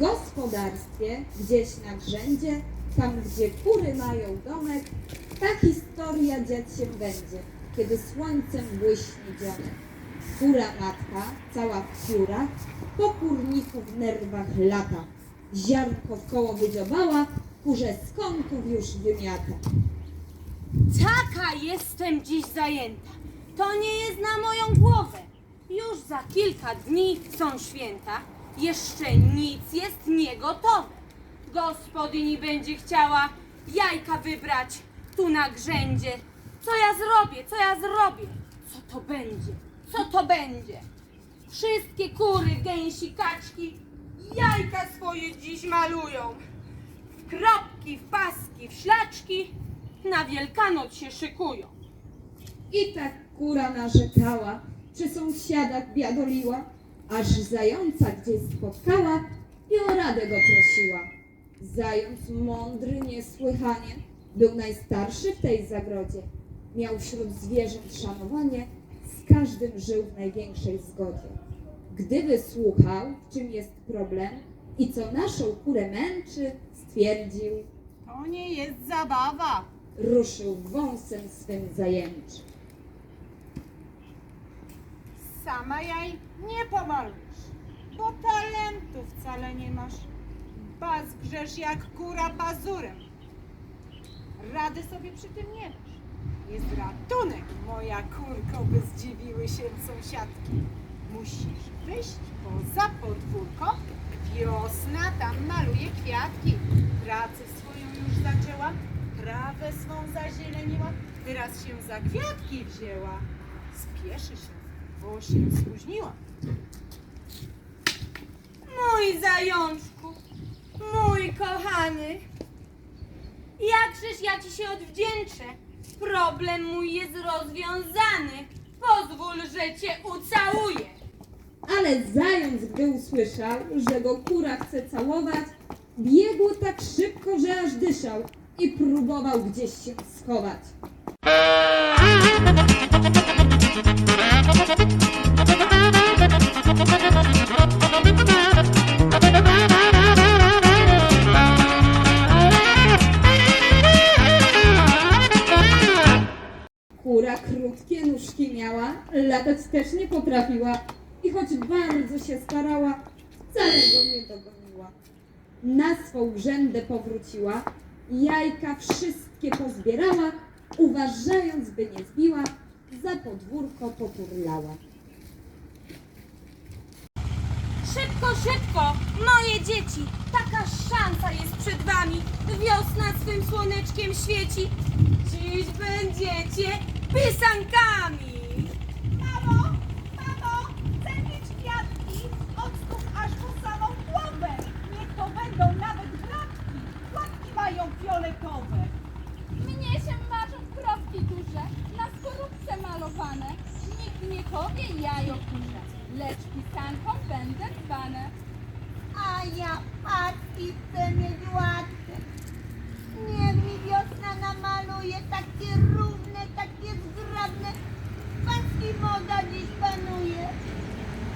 gospodarstwie, gdzieś na grzędzie, tam gdzie kury mają domek, ta historia dziać się będzie, kiedy słońcem błyśnie dzionek. Kura matka, cała w piórach, po kurniku w nerwach lata. Ziarnko w koło wydziobała, kurze z kątów już wymiata. Taka jestem dziś zajęta. To nie jest na moją głowę. Już za kilka dni są święta. Jeszcze nic jest niegotowe. Gospodyni będzie chciała jajka wybrać tu na grzędzie. Co ja zrobię? Co ja zrobię? Co to będzie? Co to będzie? Wszystkie kury, gęsi, kaczki jajka swoje dziś malują. W kropki, w paski, w szlaczki na Wielkanoc się szykują. I tak kura narzekała, przy sąsiadach biadoliła, aż zająca gdzieś spotkała i o radę go prosiła. Zając mądry niesłychanie, był najstarszy w tej zagrodzie. Miał wśród zwierząt szanowanie, z każdym żył w największej zgodzie. Gdy wysłuchał, w czym jest problem i co naszą kurę męczy, stwierdził, To nie jest zabawa. ruszył wąsem swym zajęczy. Sama jaj nie pomalujesz, bo talentu wcale nie masz. Bazgrzesz jak kura pazurem. Rady sobie przy tym nie dasz. Jest ratunek, moja kurko, by zdziwiły się sąsiadki. Musisz wyjść poza podwórko. Wiosna tam maluje kwiatki. Pracę swoją już zaczęła, trawę swą zazieleniła. Teraz się za kwiatki wzięła. Spieszy się, bo się spóźniła. Mój zajączku, mój kochany, jakżeż ja ci się odwdzięczę. Problem mój jest rozwiązany. Pozwól, że cię ucałuję. Ale zając, gdy usłyszał, że go kura chce całować, biegł tak szybko, że aż dyszał i próbował gdzieś się schować. Kura krótkie nóżki miała, latać też nie potrafiła i choć bardzo się starała, wcale go nie dogoniła. Na swą grzędę powróciła, jajka wszystkie pozbierała, uważając, by nie zbiła, za podwórko poturlała. Szybko, szybko, moje dzieci, taka szansa jest przed wami. Wiosna swym słoneczkiem świeci. Dziś będziecie pysankami. Mamo, mamo, chcę mieć kwiatki od stóp aż po samą głowę. Niech to będą nawet klatki. Klatki mają fioletowe. Mnie się marzą kropki duże, na skorupce malowane. Nikt nie powie jajo kurze, lecz pisanką będę zwane. A ja paski chcę mieć łatwe. Moda dziś panuje.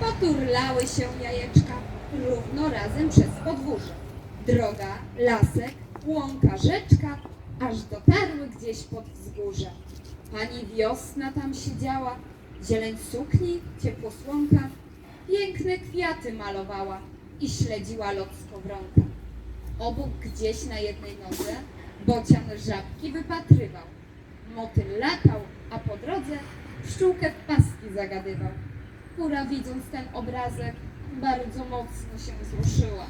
Poturlały się jajeczka równo razem przez podwórze. Droga, lasek, łąka, rzeczka, aż dotarły gdzieś pod wzgórze. Pani wiosna tam siedziała, zieleń sukni, ciepło słonka, piękne kwiaty malowała i śledziła lot skowronka. Obok gdzieś na jednej nodze bocian żabki wypatrywał. Motyl latał, a po drodze pszczółkę w paski zagadywał. Kura widząc ten obrazek bardzo mocno się wzruszyła.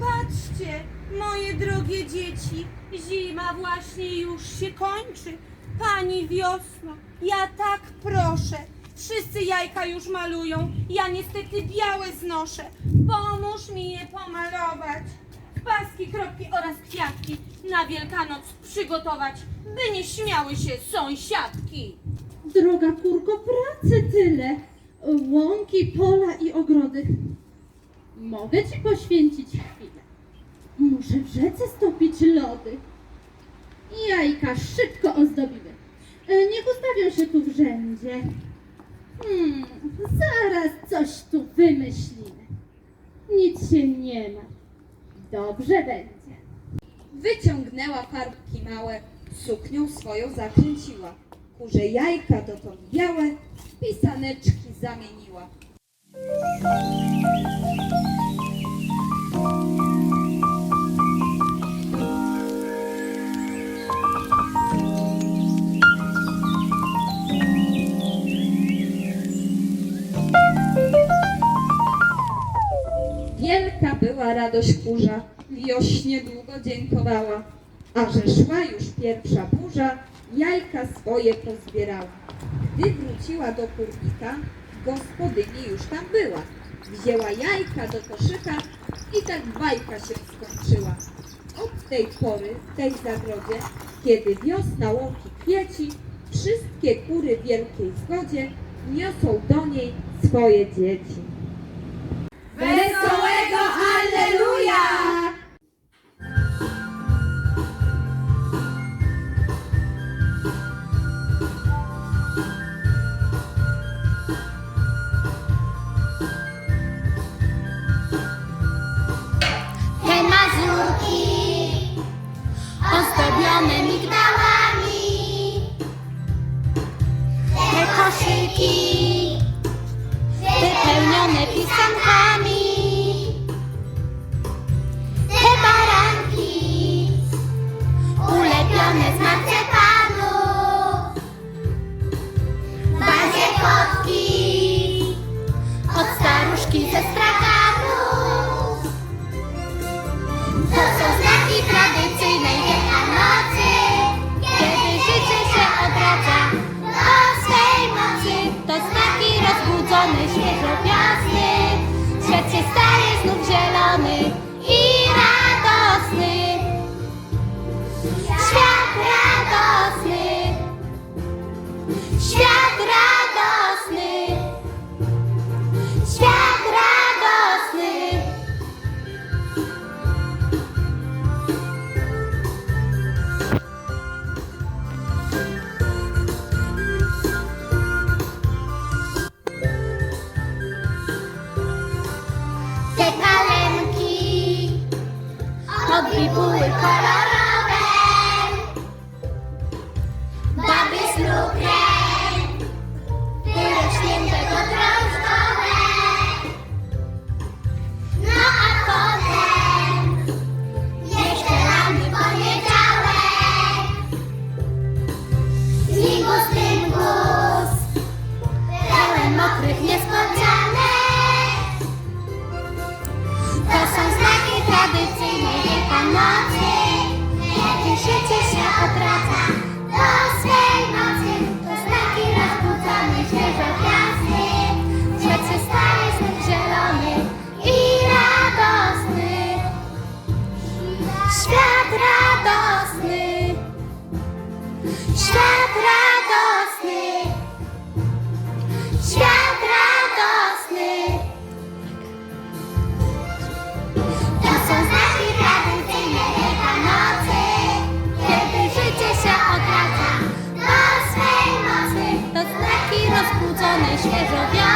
Patrzcie, moje drogie dzieci, zima właśnie już się kończy. Pani wiosno, ja tak proszę. Wszyscy jajka już malują, ja niestety białe znoszę. Pomóż mi je pomalować. Paski, kropki oraz kwiatki na Wielkanoc przygotować, by nie śmiały się sąsiadki. Droga kurko, pracy tyle. Łąki, pola i ogrody. Mogę ci poświęcić chwilę. Muszę w rzece stopić lody. Jajka szybko ozdobimy. E, Niech ustawią się tu w rzędzie. Hmm, zaraz coś tu wymyślimy. Nic się nie ma. Dobrze będzie. Wyciągnęła farbki małe, suknią swoją zakręciła. Kurze jajka dotąd białe, pisaneczki zamieniła. Wielka była radość kurza, wiośnie długo dziękowała, a że szła już pierwsza burza, jajka swoje pozbierała. Gdy wróciła do kurnika, gospodyni już tam była. Wzięła jajka do koszyka i tak bajka się skończyła. Od tej pory, w tej zagrodzie, kiedy wiosna łąki kwieci, wszystkie kury w wielkiej zgodzie niosą do niej swoje dzieci. Wesołego Alleluja! Te mazurki ozdobione migdałami, te rozbudzony, świeżo wiosny, świat się staje znów zielony people with out 谢谢大